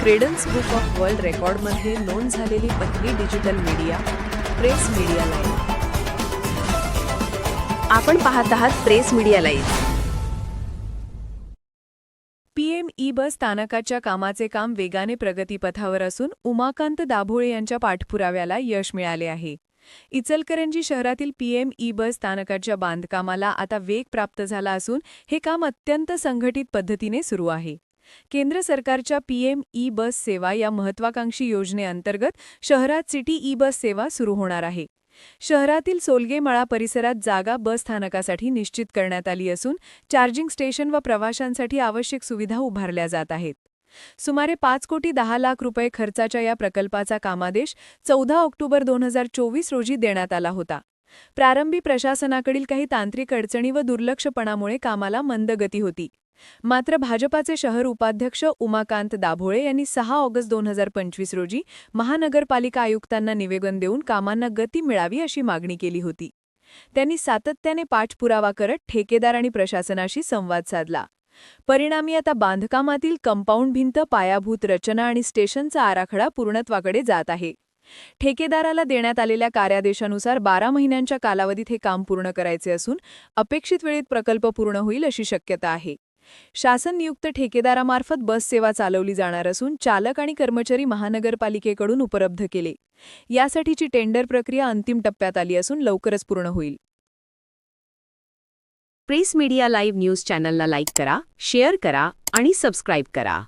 Credence book of world रेकॉर्डमध्ये नोंद झालेली पहिली digital media press media live आपण पाहत आहात press media live PM E bus स्थानकाच्या कामाचे काम वेगाने प्रगतीपथावर असून उमाकांत दाभोळे यांच्या पाठपुराव्याला यश मिळाले आहे. इचलकरंजी शहरातील पीएम ई बस स्थानकाच्या बांधकामाला आता वेग प्राप्त झाला असून हे काम अत्यंत संघटित पद्धतीने सुरू आहे. केंद्र सरकारच्या पीएम ई बस सेवा या महत्वाकांक्षी योजनेअंतर्गत शहरात सिटी ई बस सेवा सुरू होणार आहे. शहरातील सोलगेमळा परिसरात जागा बस स्थानकासाठी निश्चित करण्यात आली असून चार्जिंग स्टेशन व प्रवाशांसाठी आवश्यक सुविधा उभारल्या जात आहेत. सुमारे पाच कोटी दहा लाख रुपये खर्चाच्या या प्रकल्पाचा कामादेश चौदा ऑक्टोबर दोन हजार चोवीस रोजी देण्यात आला होता. प्रारंभी प्रशासनाकडील काही तांत्रिक अडचणी व दुर्लक्षपणामुळे कामाला मंद गती होती. मात्र भाजपाचे शहर उपाध्यक्ष उमाकांत दाभोळे यांनी सहा ऑगस्ट दोन हजार पंचवीस रोजी महानगरपालिका आयुक्तांना निवेदन देऊन कामांना गती मिळावी अशी मागणी केली होती. त्यांनी सातत्याने पाठपुरावा करत ठेकेदार आणि प्रशासनाशी संवाद साधला. परिणामी आता बांधकामातील कंपाऊंड भिंत पायाभूत रचना आणि स्टेशनचा आराखडा पूर्णत्वाकडे जात आहे. ठेकेदाराला देण्यात आलेल्या कार्यादेशानुसार बारा महिन्यांच्या कालावधीत हे काम पूर्ण करायचे असून अपेक्षित वेळेत प्रकल्प पूर्ण होईल अशी शक्यता आहे. शासन नियुक्त ठेकेदारामार्फत बस सेवा चालवली जाणार असून चालक आणि कर्मचारी महानगरपालिकेकडून उपलब्ध केले. यासाठीची टेंडर प्रक्रिया अंतिम टप्प्यात आली असून लवकरच पूर्ण होईल. प्रेस मीडिया लाईव्ह न्यूज चॅनलला लाईक करा शेअर करा आणि सबस्क्राईब करा.